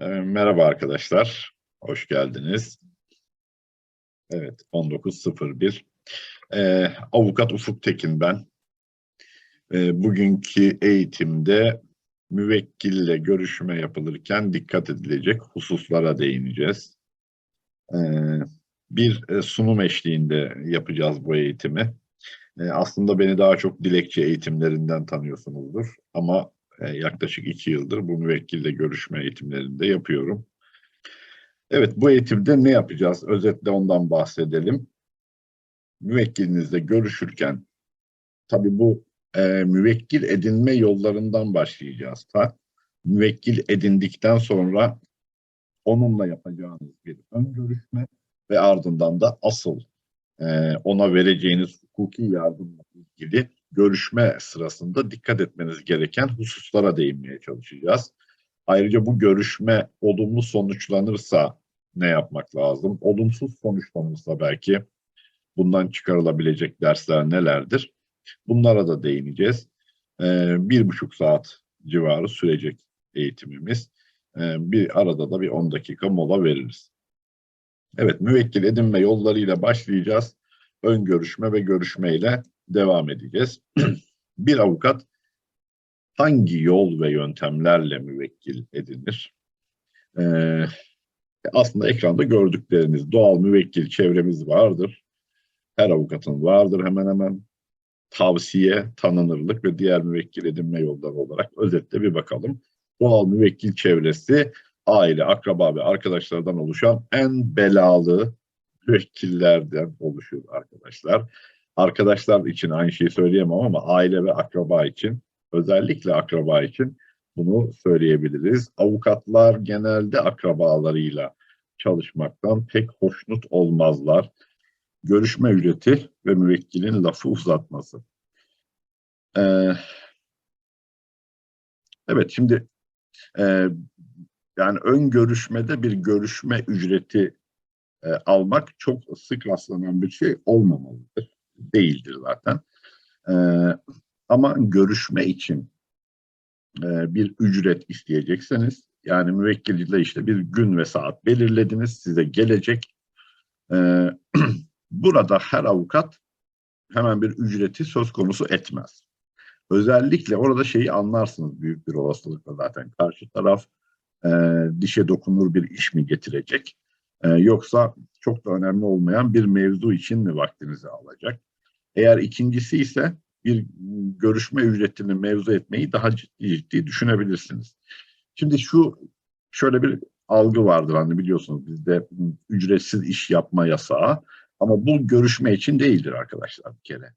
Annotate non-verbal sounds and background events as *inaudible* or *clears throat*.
Ee, Merhaba arkadaşlar, hoş geldiniz. Evet, 19.01. Ee, Avukat Ufuk Tekin ben. Ee, bugünkü eğitimde müvekkille görüşme yapılırken dikkat edilecek hususlara değineceğiz. Ee, bir e, sunum eşliğinde yapacağız bu eğitimi. Ee, aslında beni daha çok dilekçe eğitimlerinden tanıyorsunuzdur ama e, yaklaşık iki yıldır bu müvekkille görüşme eğitimlerinde yapıyorum. Evet, bu eğitimde ne yapacağız? Özetle ondan bahsedelim. Müvekkilinizle görüşürken, tabii bu e, müvekkil edinme yollarından başlayacağız. Ta. Müvekkil edindikten sonra onunla yapacağınız bir ön görüşme ve ardından da asıl e, ona vereceğiniz hukuki yardımla ilgili görüşme sırasında dikkat etmeniz gereken hususlara değinmeye çalışacağız. Ayrıca bu görüşme olumlu sonuçlanırsa ne yapmak lazım? Olumsuz sonuçlanırsa belki bundan çıkarılabilecek dersler nelerdir? Bunlara da değineceğiz. Ee, bir buçuk saat civarı sürecek eğitimimiz. Ee, bir arada da bir 10 dakika mola veririz. Evet, müvekkil edinme yollarıyla başlayacağız. Ön görüşme ve görüşmeyle devam edeceğiz. *clears throat* bir avukat hangi yol ve yöntemlerle müvekkil edinir? Ee, aslında ekranda gördükleriniz doğal müvekkil çevremiz vardır. Her avukatın vardır hemen hemen. Tavsiye, tanınırlık ve diğer müvekkil edinme yolları olarak özetle bir bakalım. Doğal müvekkil çevresi aile, akraba ve arkadaşlardan oluşan en belalı müvekkillerden oluşur arkadaşlar. Arkadaşlar için aynı şeyi söyleyemem ama aile ve akraba için özellikle akraba için bunu söyleyebiliriz. Avukatlar genelde akrabalarıyla çalışmaktan pek hoşnut olmazlar. Görüşme ücreti ve müvekkilin lafı uzatması. Ee, evet şimdi e, yani ön görüşmede bir görüşme ücreti e, almak çok sık rastlanan bir şey olmamalıdır. Değildir zaten. E, ama görüşme için e, bir ücret isteyecekseniz yani müvekkiliyle işte bir gün ve saat belirlediniz size gelecek. E, *clears throat* burada her avukat hemen bir ücreti söz konusu etmez. Özellikle orada şeyi anlarsınız büyük bir olasılıkla zaten. Karşı taraf e, dişe dokunur bir iş mi getirecek? E, yoksa çok da önemli olmayan bir mevzu için mi vaktinizi alacak? Eğer ikincisi ise bir görüşme ücretini mevzu etmeyi daha ciddi ciddi düşünebilirsiniz. Şimdi şu şöyle bir algı vardır hani biliyorsunuz bizde ücretsiz iş yapma yasağı ama bu görüşme için değildir arkadaşlar bir kere.